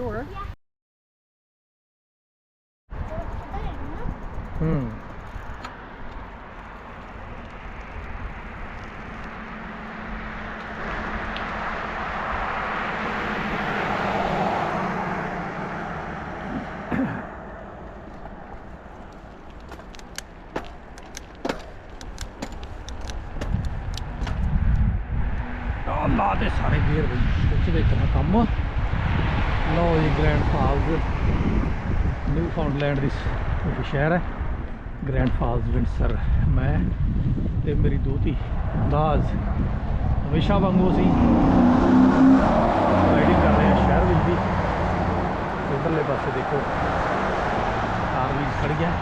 sure. Hmm. ਹੂੰ ਆ ਲਾ ਦੇ ਸਾਰੇ ਗੇਰ ਬਈ ਕੁਝ ਦੇਖਣਾ ਕੰਮ ਲਓ ਜੀ ਗ੍ਰੈਂਡ ਫਾਲਸ ਨਿਊ ਫਾਊਂਡਲੈਂਡ ਦੀ ਸ- ਇੱਕ ਸ਼ਹਿਰ ਹੈ। ਗ੍ਰੈਂਡ ਫਾਲਸ ਵਿੰਡਸਰ ਮੈਂ ਤੇ ਮੇਰੀ ਦੋਤੀ ਦਾਜ ਹਮੇਸ਼ਾ ਵਾਂਗੂ ਅਸੀਂ ਰਾਈਡਿੰਗ ਕਰ ਰਹੇ ਹਾਂ ਸ਼ਹਿਰ ਵਿੱਚ ਦੀ ਇਧਰਲੇ ਪਾਸੇ ਦੇਖੋ, ਕਾਰ ਵੀ ਖੜ ਗਿਆ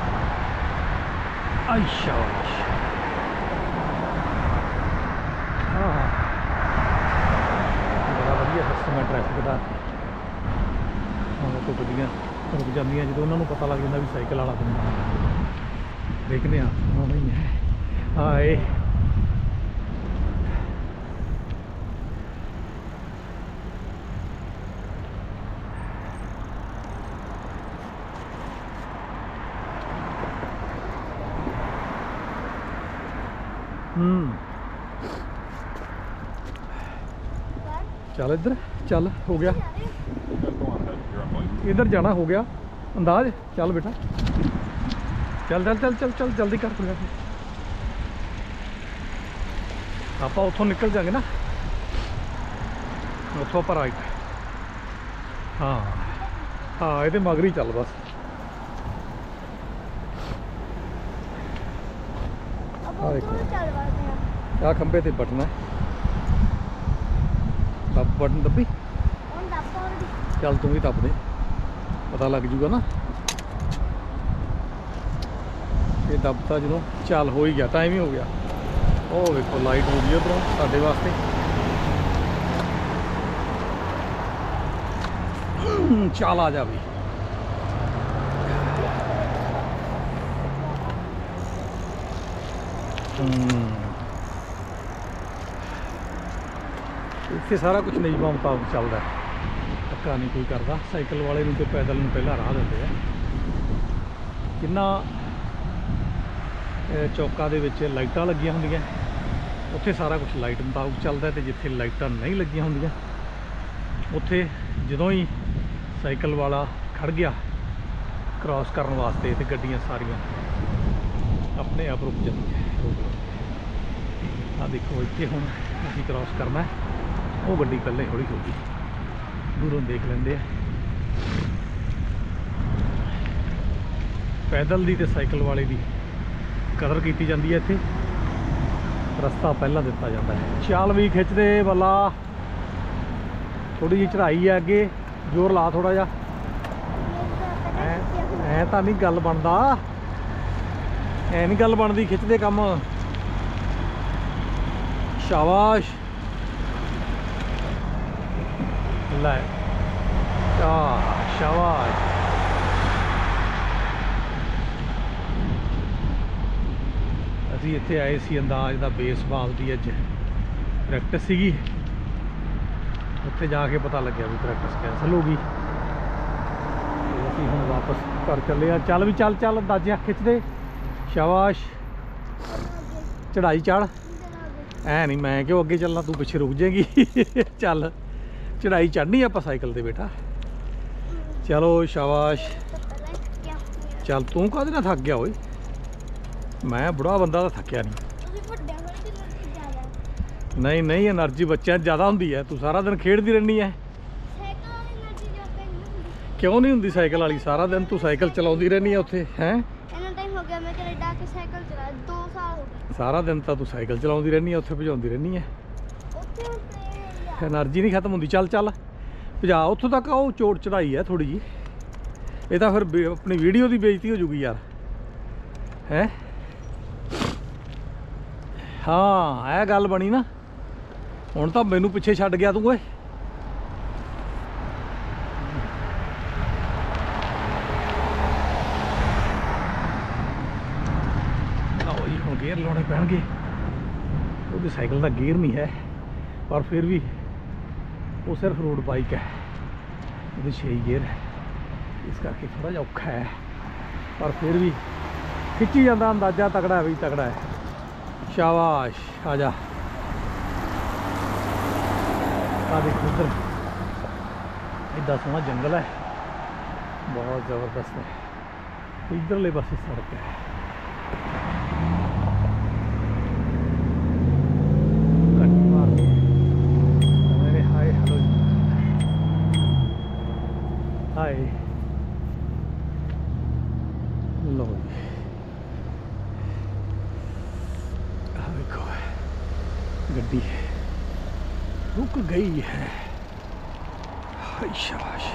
ਆਈ ਸ਼ਾਬਾਸ਼। ਹਾਂ ਬੜਾ ਵਧੀਆ ਸਿਸਟਮ ਹੈ ਟ੍ਰੈਫਿਕ ਦਾ ਹੁਣ ਤੋਂ ਗੱਡੀਆਂ ਰੁਕ ਜਾਂਦੀਆਂ, ਜਦੋਂ ਉਹਨਾਂ ਨੂੰ ਪਤਾ ਲੱਗ ਜਾਂਦਾ ਵੀ ਸਾਈਕਲ ਵਾਲਾ ਬੰਦਾ ਦੇਖਦੇ ਆ ਹਾਂ ਹੀ ਹੈ। ਹਾਏ ਹੂੰ। ਚੱਲ ਇੱਧਰ, ਚੱਲ, ਹੋ ਗਿਆ। ਇਧਰ ਜਾਣਾ ਹੋ ਗਿਆ। ਅੰਦਾਜ਼? ਚੱਲ ਬੇਟਾ। ਚੱਲ ਚੱਲ ਚੱਲ ਚੱਲ ਚੱਲ ਜਲਦੀ ਕਰ ਕੋਈ ਆਪਾਂ ਉੱਥੋਂ ਨਿਕਲ ਜਾਾਂਗੇ ਨਾ। ਉੱਥੋਂ ਪਰ ਰਾਈਟ ਹਾਂ। ਹਾਂ ਇਹਦੇ ਮਗਰੀ ਚੱਲ ਬਸ। ਆ ਦੇਖੋ ਖੰਬੇ ਤੇ ਬਟਨ ਹੈ ਦੱਬ। ਬਟਨ ਦੱਬੀ ਚੱਲ ਤੂੰ ਵੀ ਦੱਬ ਦੇ। ਪਤਾ ਲੱਗ ਜੂਗਾ ਨਾ। ਇਹ ਦੱਬਤਾ ਜਦੋਂ ਚੱਲ ਹੋ ਹੀ ਗਿਆ ਟਾਈਮ ਹੀ ਹੋ ਗਿਆ। ਉਹ ਵੇਖੋ ਲਾਈਟ ਹੋ ਗਈ ਉਧਰੋਂ ਸਾਡੇ ਵਾਸਤੇ। ਹਮ, ਚੱਲ ਆ ਜਾ ਵੀ ਇੱਥੇ ਸਾਰਾ ਕੁਝ ਨਿਯਮਾਂ ਮੁਤਾਬਕ ਚੱਲਦਾ ਹੈ। ਧੱਕਾ ਨਹੀਂ ਕੋਈ ਕਰਦਾ। ਸਾਈਕਲ ਵਾਲੇ ਨੂੰ ਤੇ ਪੈਦਲ ਨੂੰ ਪਹਿਲਾਂ ਰਾਹ ਦਿੰਦੇ ਆ। ਕਿੰਨਾ ਚੌਕਾਂ ਦੇ ਵਿੱਚ ਲਾਈਟਾਂ ਲੱਗੀਆਂ ਹੁੰਦੀਆਂ। ਉੱਥੇ ਸਾਰਾ ਕੁਝ ਲਾਈਟ ਮੁਤਾਬਕ ਚੱਲਦਾ ਤੇ ਜਿੱਥੇ ਲਾਈਟਾਂ ਨਹੀਂ ਲੱਗੀਆਂ ਹੁੰਦੀਆਂ, ਉੱਥੇ ਜਦੋਂ ਹੀ ਸਾਈਕਲ ਵਾਲਾ ਖੜ ਗਿਆ ਕ੍ਰਾਸ ਕਰਨ ਵਾਸਤੇ ਤੇ ਗੱਡੀਆਂ ਸਾਰੀਆਂ ਆਪਣੇ ਆਪ ਰੁਕ ਜਾਂਦੀਆਂ। ਆ ਦੇਖੋ, ਇੱਥੇ ਹੁਣ ਅਸੀਂ ਕ੍ਰਾਸ ਕਰਨਾ। ਉਹ ਗੱਡੀ ਪਹਿਲੇ ਹੌਲੀ ਹੋ ਗਈ। ਦੂਰੋਂ ਦੇਖ ਲੈਂਦੇ ਆ। ਪੈਦਲ ਦੀ ਤੇ ਸਾਈਕਲ ਵਾਲੇ ਦੀ ਕਦਰ ਕੀਤੀ ਜਾਂਦੀ ਹੈ ਇੱਥੇ। ਰਸਤਾ ਪਹਿਲਾਂ ਦਿੱਤਾ ਜਾਂਦਾ ਹੈ। ਚੱਲ ਵੀ ਖਿੱਚਦੇ ਬੱਲਾ ਥੋੜੀ ਜਿਹੀ ਚੜਾਈ ਹੈ ਅੱਗੇ। ਜ਼ੋਰ ਲਾ ਥੋੜਾ ਜਿਹਾ। ਐ ਐ ਤਾਂ ਨਹੀਂ ਗੱਲ ਬਣਦਾ। ਐ ਨਹੀਂ ਗੱਲ ਬਣਦੀ, ਖਿੱਚਦੇ ਕੰਮ। ਸ਼ਾਬਾਸ਼। ਲੈ ਆ ਸ਼ਾਬਾਸ਼ ਅਸੀਂ ਇੱਥੇ ਆਏ ਸੀ ਅੰਦਾਜ਼ ਦਾ ਬੇਸਬਾਲ ਦੀ ਅੱਜ ਪ੍ਰੈਕਟਿਸ ਸੀਗੀ। ਉੱਥੇ ਜਾ ਕੇ ਪਤਾ ਲੱਗਿਆ ਵੀ ਪ੍ਰੈਕਟਿਸ ਕੈਂਸਲ ਹੋ ਗਈ। ਅਸੀਂ ਹੁਣ ਵਾਪਸ ਘਰ ਚੱਲੇ ਆ ਚੱਲ ਵੀ ਚੱਲ ਚੱਲ ਦਾਜਿਆ ਖਿੱਚਦੇ। ਸ਼ਾਬਾਸ਼। ਚੜਾਈ ਚੜ ਐ ਨਹੀਂ, ਮੈਂ ਕਿਉਂ ਅੱਗੇ ਚੱਲਣਾ? ਤੂੰ ਪਿੱਛੇ ਰੁਕ ਜਾਏਗੀ। ਚੱਲ। ਚੜਾਈ ਚੜਨੀ ਆਪਾਂ ਸਾਈਕਲ ਤੇ ਬੇਟਾ। ਚਲੋ ਸ਼ਾਬਾਸ਼। ਚੱਲ ਤੂੰ ਕਾਹਦੇ ਨਾਲ ਥੱਕ ਗਿਆ ਓਏ? ਮੈਂ ਬੁੜਾ ਬੰਦਾ ਤਾਂ ਥੱਕਿਆ ਨਹੀਂ। ਨਹੀਂ ਨਹੀਂ એનર્ਜੀ ਬੱਚਿਆਂ ਜ਼ਿਆਦਾ ਹੁੰਦੀ ਹੈ। ਤੂੰ ਸਾਰਾ ਦਿਨ ਖੇਡਦੀ ਰਹਿਣੀ ਹੈ। ਕਿਉਂ ਨਹੀਂ ਹੁੰਦੀ ਸਾਈਕਲ ਵਾਲੀ? ਸਾਰਾ ਦਿਨ ਤੂੰ ਸਾਈਕਲ ਚਲਾਉਂਦੀ ਰਹਿਣੀ ਹੈ ਉੱਥੇ ਹੈ? ਸਾਰਾ ਦਿਨ ਤਾਂ ਤੂੰ ਸਾਈਕਲ ਚਲਾਉਂਦੀ ਰਹਿਣੀ ਹੈ ਉੱਥੇ ਭਜਾਉਂਦੀ ਰਹਿਣੀ ਹੈ। ਐਨਰਜੀ ਨਹੀਂ ਖਤਮ ਹੁੰਦੀ। ਚੱਲ ਚੱਲ। ਭਜਾ, ਉੱਥੋਂ ਤੱਕ ਉਹ ਚੋੜ ਚੜਾਈ ਹੈ ਥੋੜੀ ਜੀ ਇਹ ਤਾਂ ਫਿਰ ਆਪਣੀ ਵੀਡੀਓ ਦੀ ਬੇਇੱਜ਼ਤੀ ਹੋ ਜੂਗੀ ਯਾਰ। ਹੈ? ਹਾਂ, ਇਹ ਗੱਲ ਬਣੀ ਨਾ। ਹੁਣ ਤਾਂ ਮੈਨੂੰ ਪਿੱਛੇ ਛੱਡ ਗਿਆ ਤੂੰ, ਓਏ। ਗੇਅਰ ਲਾਉਣੇ ਪੈਣਗੇ। ਉਹਦੇ ਸਾਈਕਲ ਦਾ ਗੇਅਰ ਨਹੀਂ ਹੈ। ਪਰ ਫਿਰ ਵੀ ਉਹ ਸਿਰਫ ਰੋਡ ਬਾਈਕ ਹੈ। ਉਹਦੇ 6 ਗੇਅਰ ਹੈ। ਇਸ ਕਰਕੇ ਥੋੜਾ ਜਿਹਾ ਔਖਾ ਹੈ। ਪਰ ਫਿਰ ਵੀ ਖਿੱਚੀ ਜਾਂਦਾ ਅੰਦਾਜ਼ਾ ਤਕੜਾ ਹੈ ਵੀ ਤਕੜਾ ਹੈ। ਸ਼ਾਬਾਸ਼ ਆ ਜਾ ਆ ਦੇਖ ਉਧਰ ਇੱਡਾ ਸੋਹਣਾ ਜੰਗਲ ਹੈ। ਬਹੁਤ ਜ਼ਬਰਦਸਤ ਹੈ। ਇਧਰਲੇ ਪਾਸੇ ਸੜਕ ਹੈ ਕੱਟ ਮਾਰ ਮੇਰੇ ਹਾਏ ਹਲੋ ਹਾਏ ਲੋ ਜੀ ਆਹ ਵੇਖੋ ਗੱਡੀ ਰੁਕ ਗਈ ਹੈ ਹਾਏ ਸ਼ਾਬਾਸ਼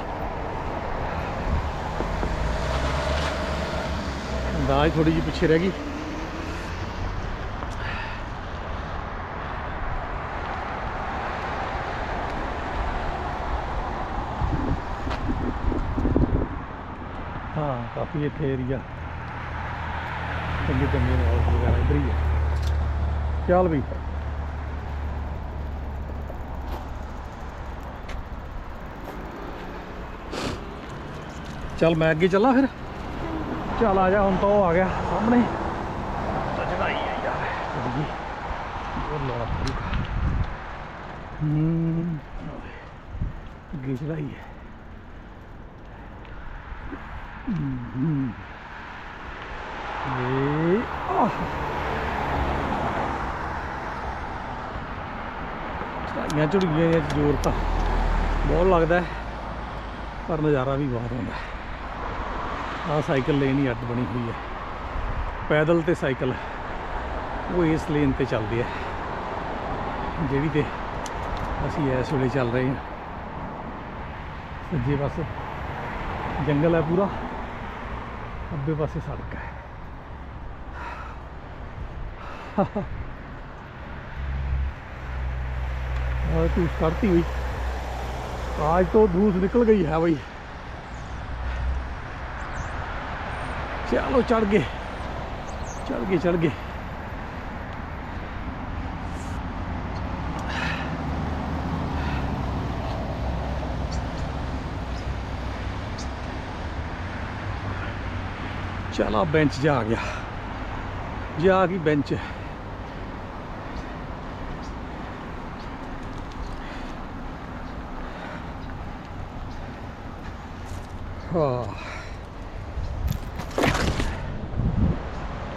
ਅੰਦਾਜ਼ ਥੋੜੀ ਜਿਹੀ ਪਿੱਛੇ ਰਹਿ ਗਈ ਹਾਂ ਕਾਫੀ ਚੰਗੇ ਚੰਗੇ ਮਾਲ ਵਗੈਰਾ ਇੱਧਰ ਹੀ ਹੈ ਚੱਲ ਵੀ। ਚੱਲ ਮੈਂ ਅੱਗੇ ਚੱਲਾਂ ਫਿਰ? ਚੱਲ ਆ ਜਾ, ਹੁਣ ਤਾਂ ਉਹ ਆ ਗਿਆ ਸਾਹਮਣੇ। ਤਾਂ ਆ ਯਾਰ ਚੱਲੀਏ ਹੋਰ ਲਾਉਣਾ ਪਊਗਾ ਹੂੰ, ਅੱਗੇ ਚੜਾਈ ਹੈ ਇਹ ਆਹ ਚੜਾਈਆਂ ਝੁੜੀਆਂ ਜਾਂ ਜ਼ੋਰ ਤਾਂ ਬਹੁਤ ਲੱਗਦਾ ਪਰ ਨਜ਼ਾਰਾ ਵੀ ਬਹੁਤ ਆਉਂਦਾ ਹੈ। ਆਹ ਸਾਈਕਲ ਲੇਨ ਹੀ ਅੱਡ ਬਣੀ ਹੋਈ ਹੈ। ਪੈਦਲ ਤੇ ਸਾਈਕਲ, ਉਹ ਇਸ ਲੇਨ ਤੇ ਚੱਲਦੇ ਆ ਜਿਹੜੀ ਤੇ ਅਸੀਂ ਇਸ ਵੇਲੇ ਚੱਲ ਰਹੇ ਹਾਂ। ਸੱਜੇ ਪਾਸੇ ਜੰਗਲ ਹੈ ਪੂਰਾ ਅੱਬੇ ਪਾਸੇ ਸੜਕ ਹੈ। तू करती हुई आज तो धूस निकल गई है भाई। चलो, चढ़ गए। चढ़ गए चढ़ गए। चला बेंच जा गया। जा गई बेंच ਹਾਂ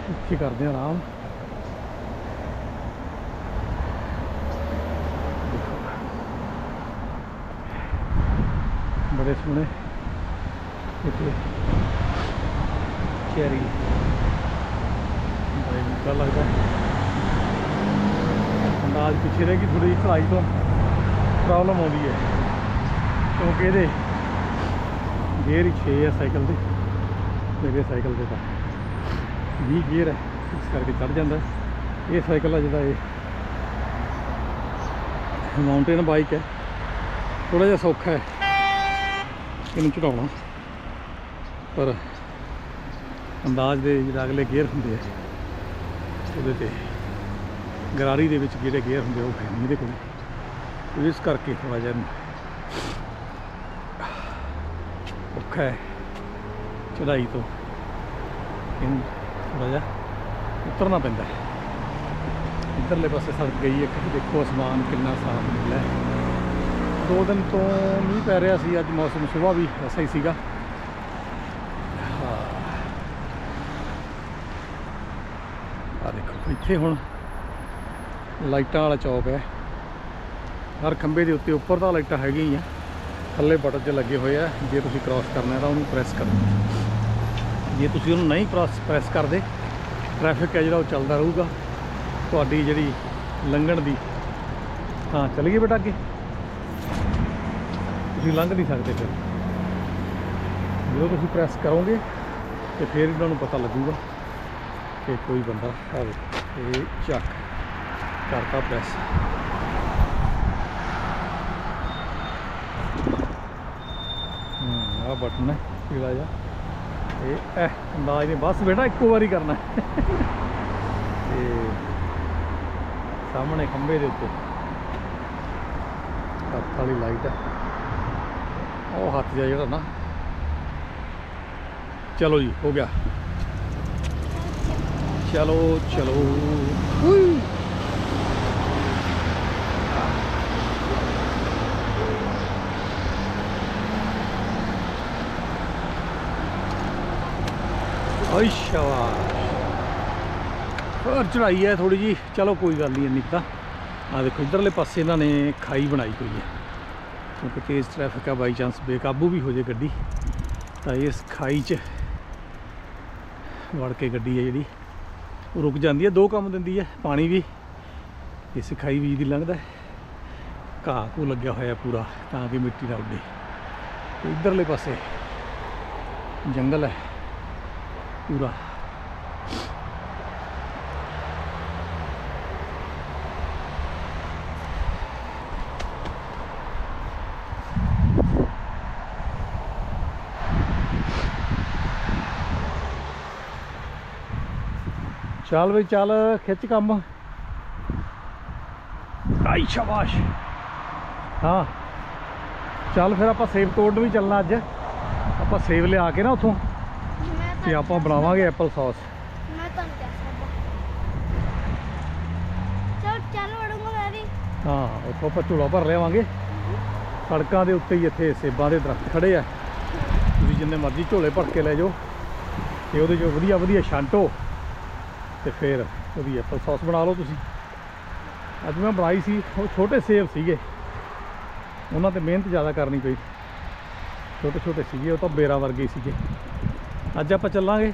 ਇੱਥੇ ਕਰਦੇ ਹਾਂ ਆਰਾਮ? ਬੜੇ ਸੋਹਣੇ। ਇੱਥੇ ਚੈਰੀ। ਬੜੇ ਨਿੱਕਾ ਲੱਗਦਾ। ਅੰਦਾਜ਼ ਪਿੱਛੇ ਰਹਿ ਗਈ ਥੋੜੀ ਚੜਾਈ ਤੋਂ ਪ੍ਰੋਬਲਮ ਆਉਂਦੀ ਹੈ। ਕਿਉਂਕਿ ਇਹਦੇ ਗੇਅਰ ਹੀ 6 ਹੈ ਸਾਈਕਲ ਦੇ। ਮੇਰੇ ਸਾਈਕਲ ਦੇ ਤਾਂ। 20 ਗੇਅਰ ਹੈ ਇਸ ਕਰਕੇ ਚੜ ਜਾਂਦਾ। ਇਹ ਸਾਈਕਲ ਆ ਜਿਹੜਾ ਇਹ ਮਾਊਂਟੇਨ ਬਾਈਕ ਹੈ ਥੋੜਾ ਜਿਹਾ ਸੌਖਾ ਹੈ। ਇਹਨੂੰ ਚੜਾਉਣਾ ਪਰ ਅੰਦਾਜ਼ ਦੇ ਜਿਹੜਾ ਅਗਲੇ ਗੇਅਰ ਹੁੰਦੇ ਆ ਉਹਦੇ ਤੇ ਗਰਾਰੀ ਦੇ ਵਿੱਚ ਜਿਹੜੇ ਗੇਅਰ ਹੁੰਦੇ ਆ, ਉਹ ਹੈ ਨਹੀਂ ਇਹਦੇ ਕੋਲ। ਇਸ ਕਰਕੇ ਥੋੜਾ ਜਿਹਾ ਔਖਾ ਹੈ ਚੜਾਈ ਤੋਂ। ਇਹਨੂੰ ਥੋੜਾ ਜਿਹਾ ਉਤਰਨਾ ਪੈਂਦਾ। ਹੈ ਇੱਧਰਲੇ ਪਾਸੇ ਸੜਕ ਗਈ ਇੱਕ, ਦੇਖੋ ਅਸਮਾਨ ਕਿੰਨਾ ਸਾਫ਼ ਨਿਕਲਿਆ। ਦੋ ਦਿਨ ਤੋਂ ਮੀਂਹ ਪੈ ਰਿਹਾ ਸੀ, ਅੱਜ ਮੌਸਮ ਸੁਬਾਹ ਵੀ ਐਸਾ ਹੀ ਸੀਗਾ। ਆ ਦੇਖੋ, ਇੱਥੇ ਹੁਣ ਲਾਈਟਾਂ ਵਾਲਾ ਚੌਕ ਹੈ। ਹਰ ਖੰਭੇ ਦੇ ਉੱਤੇ ਉੱਪਰ ਤਾਂ ਲਾਈਟਾਂ ਹੈਗੀਆਂ ਹੀ ਆ। ਥੱਲੇ ਬਟਨ 'ਚ ਲੱਗੇ ਹੋਏ ਆ, ਜੇ ਤੁਸੀਂ ਕ੍ਰਾਸ ਕਰਨਾ ਤਾਂ ਉਹਨੂੰ ਪ੍ਰੈਸ ਕਰੋ। ਜੇ ਤੁਸੀਂ ਉਹਨੂੰ ਨਹੀਂ ਕ੍ਰਾਸ ਪ੍ਰੈਸ ਕਰਦੇ ਟ੍ਰੈਫਿਕ ਹੈ ਜਿਹੜਾ ਉਹ ਚੱਲਦਾ ਰਹੂਗਾ। ਤੁਹਾਡੀ ਜਿਹੜੀ ਲੰਘਣ ਦੀ, ਹਾਂ, ਚੱਲ ਗਈ ਬੇਟਾ ਅੱਗੇ। ਤੁਸੀਂ ਲੰਘ ਨਹੀਂ ਸਕਦੇ ਫਿਰ। ਜਦੋਂ ਤੁਸੀਂ ਪ੍ਰੈਸ ਕਰੋਗੇ, ਤੇ ਫਿਰ ਇਹਨਾਂ ਨੂੰ ਪਤਾ ਲੱਗੂਗਾ ਕਿ ਕੋਈ ਬੰਦਾ ਆਵੇ। ਇਹ ਚੱਕ, ਕਰਤਾ ਪ੍ਰੈਸ ਹੂੰ ਆ ਬਟਨ ਹੈ, ਪੀਲਾ ਜਿਹਾ। ਇਹ ਐ ਅੰਦਾਜ਼ ਨੇ ਬਸ ਬੇਟਾ ਇੱਕੋ ਵਾਰੀ ਕਰਨਾ। ਹੈ। ਤੇ ਸਾਹਮਣੇ ਖੰਭੇ ਦੇ ਉੱਤੇ। ਹੱਥ ਵਾਲੀ ਲਾਈਟ ਹੈ ਉਹ ਹੱਥ ਜਿਹਾ ਜਿਹੜਾ ਨਾ। ਚਲੋ ਜੀ, ਹੋ ਗਿਆ। ਚਲੋ ਚਲੋ। ਓਏ ਸ਼ਾਬਾਸ਼ ਹੋਰ ਚੜਾਈ ਹੈ ਥੋੜੀ ਜੀ ਚਲੋ ਕੋਈ ਗੱਲ ਨਹੀਂ ਇੰਨੀ ਤਾਂ। ਆ ਦੇਖੋ, ਇਧਰਲੇ ਪਾਸੇ ਇਹਨਾਂ ਨੇ ਖਾਈ ਬਣਾਈ ਹੋਈ ਹੈ। ਕਿਉਂਕਿ ਤੇਜ਼ ਟ੍ਰੈਫਿਕ ਆ ਬਾਈ ਚਾਂਸ ਬੇਕਾਬੂ ਵੀ ਹੋ ਜੇ ਗੱਡੀ। ਤਾਂ ਇਸ ਖਾਈ 'ਚ ਵੜ ਕੇ ਗੱਡੀ ਹੈ ਜਿਹੜੀ। ਉਹ ਰੁਕ ਜਾਂਦੀ ਹੈ, ਦੋ ਕੰਮ ਦਿੰਦੀ ਹੈ। ਪਾਣੀ ਵੀ ਇਸ ਖਾਈ ਵੀ ਦੀ ਲੰਘਦਾ ਘਾਹ ਕੋ ਲੱਗਿਆ ਹੋਇਆ ਪੂਰਾ, ਤਾਂ ਕਿ ਮਿੱਟੀ ਨਾ ਉੱਡੇ। ਤੇ ਇਧਰਲੇ ਪਾਸੇ ਜੰਗਲ ਹੈ। ਪੂਰਾ। ਚੱਲ ਵੀ ਚੱਲ ਖਿੱਚ ਕੰਮ। ਆਈ ਸ਼ਾਬਾਸ਼। ਹਾਂ। ਚੱਲ ਫਿਰ ਆਪਾਂ ਸੇਬ ਤੋੜਨ ਵੀ ਚੱਲਣਾ ਅੱਜ। ਆਪਾਂ ਸੇਬ ਲਿਆ ਕੇ ਨਾ ਉੱਥੋਂ। ਤੇ ਆਪਾਂ ਬਣਾਵਾਂਗੇ ਐਪਲ ਸੌਸ ਮੈਂ ਤੁਹਾਨੂੰ ਕਹਿ ਸਕਦਾ ਚਲ ਚੱਲ ਵੜੂੰਗਾ ਮੈਂ ਵੀ। ਹਾਂ ਉੱਥੋਂ ਆਪਾਂ ਝੋਲਾ ਭਰ ਲਿਆਵਾਂਗੇ। ਸੜਕਾਂ ਦੇ ਉੱਤੇ ਹੀ ਇੱਥੇ ਸੇਬਾਂ ਦੇ ਦਰਖਤ ਖੜੇ ਆ। ਤੁਸੀਂ ਜਿੰਨੇ ਮਰਜ਼ੀ ਝੋਲੇ ਭਰ ਕੇ ਲੈ ਜਾਓ। ਤੇ ਉਹਦੇ 'ਚੋਂ ਵਧੀਆ ਵਧੀਆ ਛਾਂਟੋ ਤੇ ਫਿਰ ਉਹਦੀ ਐਪਲ ਸੌਸ ਬਣਾ ਲਓ ਤੁਸੀਂ। ਅੱਜ ਮੈਂ ਬਣਾਈ ਸੀ ਉਹ ਛੋਟੇ ਸੇਬ ਸੀਗੇ। ਉਹਨਾਂ ਤੇ ਮਿਹਨਤ ਜ਼ਿਆਦਾ ਕਰਨੀ ਪਈ। ਛੋਟੇ ਛੋਟੇ ਸੀਗੇ ਉਹ ਤਾਂ ਬੇਰਾਂ ਵਰਗੇ ਸੀਗੇ। ਅੱਜ ਆਪਾਂ ਚੱਲਾਂਗੇ।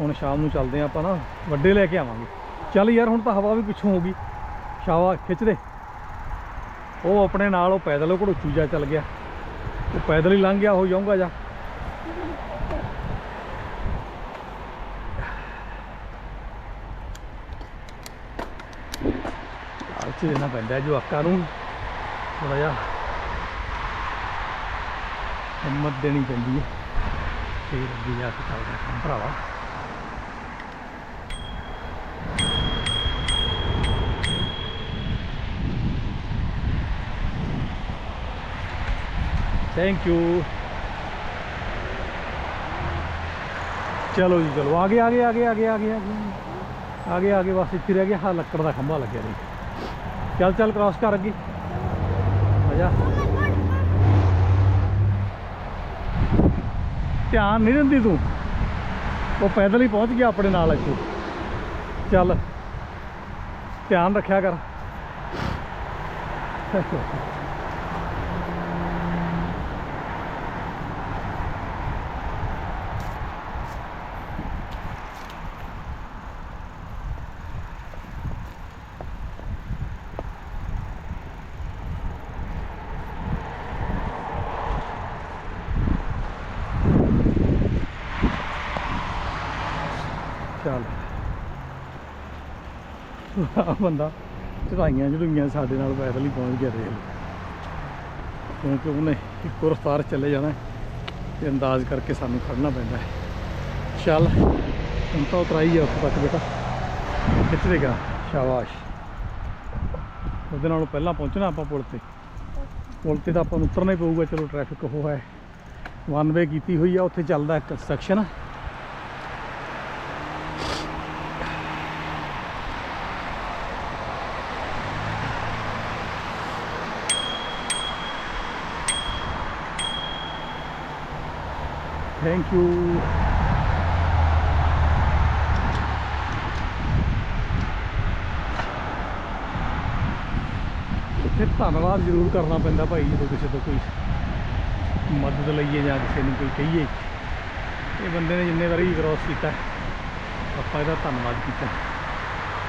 ਹੁਣ ਸ਼ਾਮ ਨੂੰ ਚੱਲਦੇ ਹਾਂ ਆਪਾਂ ਨਾ, ਵੱਡੇ ਲੈ ਕੇ ਆਵਾਂਗੇ। ਚੱਲ ਯਾਰ, ਹੁਣ ਤਾਂ ਹਵਾ ਵੀ ਪਿੱਛੋਂ ਹੋ ਗਈ। ਸ਼ਾਵਾ, ਖਿੱਚ ਦੇ। ਉਹ ਆਪਣੇ ਨਾਲ ਉਹ ਪੈਦਲ, ਉਹ ਘੜੋਚੂ ਜਾ ਚੱਲ ਗਿਆ। ਉਹ ਪੈਦਲ ਹੀ ਲੰਘ ਗਿਆ ਹੋ ਜਾਊਗਾ ਜਾ। ਆਲਚੀ ਦੇਣਾ ਪੈਂਦਾ ਹੈ ਜਵਾਕਾਂ ਨੂੰ। ਥੋੜਾ ਜਿਹਾ ਹਿੰਮਤ ਦੇਣੀ ਪੈਂਦੀ ਹੈ। ਫਿਰ ਅੱਗੇ ਜਾ ਕੇ ਚੱਲਦਾ ਕੰਮ ਭਰਾਵਾ। ਥੈਂਕ ਯੂ ਚਲੋ ਜੀ, ਚਲੋ। ਆਗੇ ਆਗੇ ਆਗੇ ਆਗੇ ਆਗੇ ਆਗੇ ਆਗੇ ਆਗੇ ਬਸ ਇੱਥੇ ਰਹਿ ਗਿਆ। ਹਾਂ ਲੱਕੜ ਦਾ ਖੰਭਾ ਲੱਗਿਆ ਨਹੀਂ ਚੱਲ ਚੱਲ ਕ੍ਰਾਸ ਕਰ ਅੱਗੇ। ਆ ਜਾ। ਧਿਆਨ ਨਹੀਂ ਦਿੰਦੀ ਤੂੰ। ਉਹ ਪੈਦਲ ਹੀ ਪਹੁੰਚ ਗਿਆ ਆਪਣੇ ਨਾਲ ਇੱਥੇ। ਚੱਲ, ਧਿਆਨ ਰੱਖਿਆ ਕਰ ਚੱਲ ਆਹ ਬੰਦਾ ਚੜਾਈਆਂ ਚੜੂਈਆਂ ਸਾਡੇ ਨਾਲ ਪੈਦਲ ਹੀ ਪਹੁੰਚ ਗਿਆ ਰੇਲ ਕਿਉਂਕਿ ਉਹਨੇ ਇੱਕੋ ਰਫਤਾਰ ਚੱਲੇ ਜਾਣਾ ਹੈ ਤੇ ਅੰਦਾਜ਼ ਕਰਕੇ ਸਾਨੂੰ ਖੜਨਾ ਪੈਂਦਾ ਹੈ। ਚੱਲ, ਹੁਣ ਤਾਂ ਉਤਰਾਈ ਆ ਉੱਥੇ ਤੱਕ ਬੇਟਾ। ਖਿੱਚ ਦੇਗਾ ਸ਼ਾਬਾਸ਼। ਉਹਦੇ ਨਾਲੋਂ ਪਹਿਲਾਂ ਪਹੁੰਚਣਾ ਆਪਾਂ ਪੁਲ ਤੇ। ਪੁਲ ਤੇ ਤਾਂ ਆਪਾਂ ਨੂੰ ਉਤਰਨਾ ਹੀ ਪਊਗਾ, ਚਲੋ ਟ੍ਰੈਫਿਕ ਉਹ ਹੈ। ਵਨ ਵੇ ਕੀਤੀ ਹੋਈ ਆ, ਉੱਥੇ ਚੱਲਦਾ ਕੰਸਟਰਕਸ਼ਨ ਥੈਂਕ ਯੂ ਇੱਥੇ ਧੰਨਵਾਦ ਜ਼ਰੂਰ ਕਰਨਾ ਪੈਂਦਾ ਭਾਈ, ਜਦੋਂ ਕਿਸੇ ਤੋਂ ਕੋਈ ਮਦਦ ਲਈਏ ਜਾਂ ਕਿਸੇ ਨੂੰ ਕੋਈ ਕਹੀਏ। ਇਹ ਬੰਦੇ ਨੇ ਜਿੰਨੇ ਵਾਰੀ ਕ੍ਰੋਸ ਕੀਤਾ, ਆਪਾਂ ਇਹਦਾ ਧੰਨਵਾਦ ਕੀਤਾ।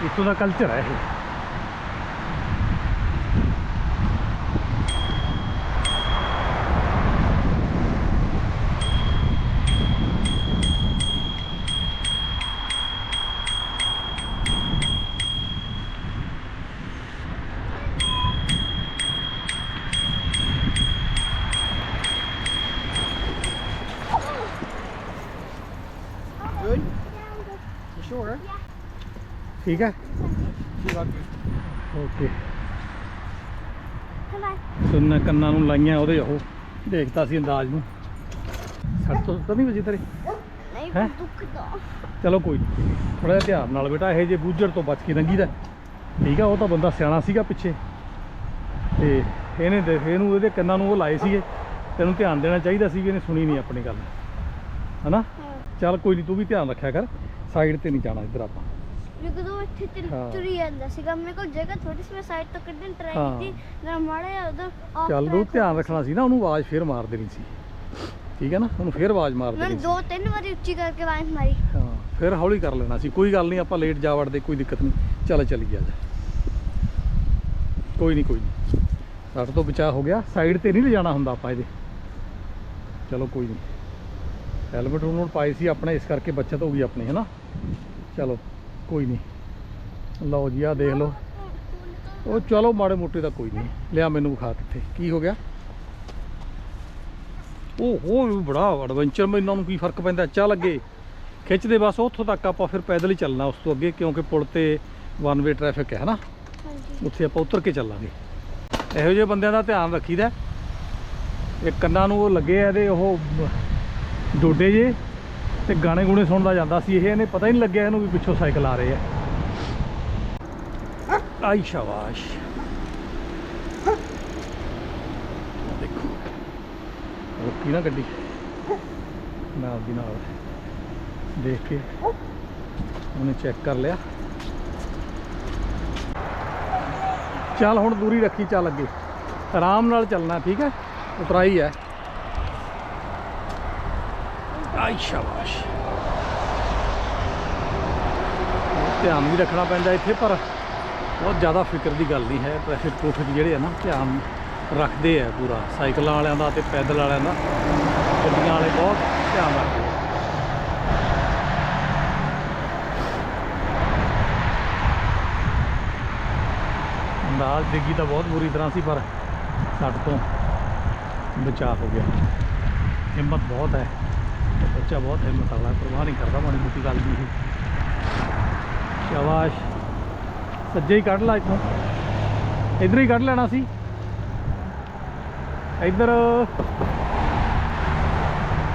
ਇੱਥੋਂ ਦਾ ਕਲਚਰ ਹੈ ਇਹ। ਠੀਕ ਹੈ? ਓਕੇ. ਸੁਣਨਾ ਕੰਨਾਂ ਨੂੰ ਲਾਈਆਂ ਉਹਦੇ ਉਹ। ਦੇਖਤਾ ਸੀ ਅੰਦਾਜ਼ ਨੂੰ। ਸੱਟ ਤੋਂ ਤਾਂ ਨਹੀਂ ਵਜੀ ਤੇਰੇ? ਨਹੀਂ? ਦੁਖਦਾ ਚਲੋ ਕੋਈ ਥੋੜਾ ਜਿਹਾ ਧਿਆਨ ਨਾਲ ਬੇਟਾ ਇਹ ਜੇ ਬੂਝੜ ਤੋਂ ਬਚ ਕੇ ਲੰਗੀ ਦਾ ਠੀਕ ਆ ਉਹ ਤਾਂ ਬੰਦਾ ਸਿਆਣਾ ਸੀਗਾ ਪਿੱਛੇ। ਤੇ ਇਹਨੇ ਦੇਖ ਇਹਨੂੰ ਇਹਦੇ ਕੰਨਾਂ ਨੂੰ ਉਹ ਲਾਏ ਸੀਗੇ। ਤੈਨੂੰ ਧਿਆਨ ਦੇਣਾ ਚਾਹੀਦਾ ਸੀ ਵੀ ਇਹਨੇ ਸੁਣੀ ਨਹੀਂ ਆਪਣੀ ਗੱਲ। ਹਨਾ? ਚੱਲ ਕੋਈ ਨਹੀਂ ਤੂੰ ਵੀ ਧਿਆਨ ਰੱਖਿਆ ਕਰ। ਸਾਈਡ ਤੇ ਨਹੀਂ ਜਾਣਾ ਇੱਧਰ ਆਪਾਂ। ਜਦੋਂ ਇੱਥੇ ਤੇ ਹਾਂ। ਤੁਰੀ ਜਾਂਦਾ ਸੀਗਾ। ਮੇਰੇ ਕੋਲ ਜਗ੍ਹਾ ਥੋੜੀ ਸੀ ਮੈਂ ਸਾਈਡ ਤੋਂ ਕੱਢਣ ਟਰਾਈ ਹਾਂ। ਕੀਤੀ। ਨਾ ਮਾੜਾ ਜਿਹਾ ਉਧਰ ਚੱਲ ਤੂੰ ਧਿਆਨ ਰੱਖਣਾ ਸੀ ਨਾ ਉਹਨੂੰ ਆਵਾਜ਼ ਫੇਰ ਮਾਰ ਦੇਣੀ ਸੀ। ਠੀਕ ਹੈ ਨਾ? ਉਹਨੂੰ ਫੇਰ ਆਵਾਜ਼ ਮਾਰ ਮੈਂ ਦੇਣੀ ਸੀ। ਦੋ ਤਿੰਨ ਵਾਰੀ ਉੱਚੀ ਕਰਕੇ ਆਵਾਜ਼ ਮਾਰੀ। ਹਾਂ ਫਿਰ ਹੌਲੀ ਕਰ ਲੈਣਾ ਸੀ। ਕੋਈ ਗੱਲ ਨਹੀਂ ਆਪਾਂ ਲੇਟ ਜਾ ਵੜਦੇ ਕੋਈ ਦਿੱਕਤ ਨਹੀਂ। ਚੱਲ ਚੱਲੀ ਗਿਆ ਜਾ। ਕੋਈ ਨਹੀਂ ਕੋਈ ਨਹੀਂ। ਸੱਟ ਤੋਂ ਬਚਾਅ ਹੋ ਗਿਆ। ਸਾਈਡ ਤੇ ਨਹੀਂ ਲਿਜਾਣਾ ਹੁੰਦਾ ਆਪਾਂ ਇਹਦੇ। ਚਲੋ ਕੋਈ ਨਹੀਂ। ਹੈਲਮਟ ਉਹਨੂੰ ਪਾਈ ਸੀ ਆਪਣੇ ਇਸ ਕਰਕੇ ਬੱਚਤ ਹੋ ਗਈ ਆਪਣੀ ਹੈ ਨਾ? ਚਲੋ। ਕੋਈ ਨਹੀਂ। ਲਓ ਜੀ ਆ ਦੇਖ ਲਓ। ਉਹ ਚਲੋ ਮਾੜੇ ਮੋਟੇ ਦਾ ਕੋਈ ਨਹੀਂ। ਲਿਆ ਮੈਨੂੰ ਵਿਖਾ ਕਿੱਥੇ। ਕੀ ਹੋ ਗਿਆ? ਉਹ ਹੋ ਬੜਾ ਐਡਵੈਂਚਰ ਮੈਂ ਇਹਨਾਂ ਨੂੰ ਕੀ ਫ਼ਰਕ ਪੈਂਦਾ? ਚੱਲ ਅੱਗੇ। ਖਿੱਚਦੇ ਬਸ ਉੱਥੋਂ ਤੱਕ ਆਪਾਂ ਫਿਰ ਪੈਦਲ ਹੀ ਚੱਲਣਾ ਉਸ ਤੋਂ ਅੱਗੇ ਕਿਉਂਕਿ ਪੁਲ ਤੇ ਵਨ ਵੇ ਟ੍ਰੈਫਿਕ ਹੈ ਨਾ ਉੱਥੇ ਆਪਾਂ ਉਤਰ ਕੇ ਚੱਲਾਂਗੇ। ਇਹੋ ਜਿਹੇ ਬੰਦਿਆਂ ਦਾ ਧਿਆਨ ਰੱਖੀਦਾ। ਇਹ ਕੰਨਾਂ ਨੂੰ ਉਹ ਲੱਗੇ ਆ ਇਹਦੇ ਉਹ ਡੋਡੇ ਜੇ। ਤੇ ਗਾਣੇ ਗੁਣੇ ਸੁਣਦਾ ਜਾਂਦਾ ਸੀ, ਇਹ ਇਹਨੇ ਪਤਾ ਹੀ ਨਹੀਂ ਲੱਗਿਆ ਇਹਨੂੰ ਵੀ ਪਿੱਛੋਂ ਸਾਈਕਲ ਆ ਰਹੇ ਆ। ਆਈ ਸ਼ਾਬਾਸ਼। ਦੇਖੋ, ਰੁਕੀ ਨਾ ਗੱਡੀ। ਨਾਲ ਦੀ ਨਾਲ। ਦੇਖ ਕੇ ਉਹਨੇ ਚੈੱਕ ਕਰ ਲਿਆ। ਚੱਲ ਹੁਣ ਦੂਰੀ ਰੱਖੀ, ਚੱਲ ਅੱਗੇ। ਆਰਾਮ ਨਾਲ ਚੱਲਣਾ, ਠੀਕ ਹੈ? ਉਤਰਾਈ ਹੈ। ਆਈ ਸ਼ਾਬਾਸ਼ ਧਿਆਨ ਵੀ ਰੱਖਣਾ ਪੈਂਦਾ ਇੱਥੇ, ਪਰ ਬਹੁਤ ਜ਼ਿਆਦਾ ਫਿਕਰ ਦੀ ਗੱਲ ਨਹੀਂ ਹੈ ਟ੍ਰੈਫਿਕ ਟ੍ਰੂਫਿਕ ਜਿਹੜੇ ਆ ਨਾ, ਧਿਆਨ ਰੱਖਦੇ ਆ ਪੂਰਾ। ਸਾਈਕਲਾਂ ਵਾਲਿਆਂ ਦਾ ਤੇ ਪੈਦਲ ਵਾਲਿਆਂ ਦਾ, ਗੱਡੀਆਂ ਵਾਲੇ ਬਹੁਤ ਧਿਆਨ ਰੱਖਦੇ ਆ। ਅੰਦਾਜ਼ ਡਿੱਗੀ ਤਾਂ ਬਹੁਤ ਬੁਰੀ ਤਰ੍ਹਾਂ ਸੀ, ਪਰ ਸੱਟ ਤੋਂ ਬਚਾਅ ਹੋ ਗਿਆ। ਹਿੰਮਤ ਬਹੁਤ ਹੈ। ਬੱਚਾ ਬਹੁਤ ਹਿੰਮਤ ਵਾਲਾ ਪਰਵਾਹ ਨਹੀਂ ਕਰਦਾ, ਮਾੜੀ ਮੋਟੀ ਗੱਲ ਦੀ ਹੀ ਸ਼ਾਬਾਸ਼। ਸੱਜੇ ਹੀ ਕੱਢ ਲਾ ਇੱਥੋਂ। ਇੱਧਰ ਹੀ ਕੱਢ ਲੈਣਾ ਸੀ। ਇੱਧਰ।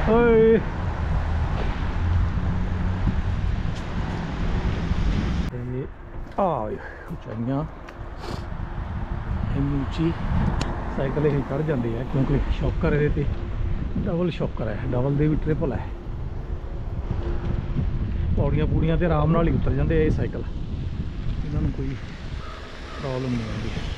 ਓਏ। ਤੇ ਉਚਾਈਆਂ ਇੰਨੀ ਉੱਚੀ ਸਾਈਕਲ ਇਹ ਕੱਢ ਜਾਂਦੇ ਆ, ਕਿਉਂਕਿ ਸ਼ੌਕਰ ਇਹਦੇ ਤੇ। ਡਬਲ ਸ਼ੌਕਰ ਹੈ, ਡਬਲ ਦੇ ਵੀ ਟ੍ਰਿਪਲ ਹੈ। ਪੌੜੀਆਂ ਪੂੜੀਆਂ ਤੇ ਆਰਾਮ ਨਾਲ ਹੀ ਉਤਰ ਜਾਂਦੇ ਇਹ ਸਾਈਕਲ। ਇਹਨਾਂ ਨੂੰ ਕੋਈ ਪ੍ਰੋਬਲਮ ਨਹੀਂ ਆਉਂਦੀ।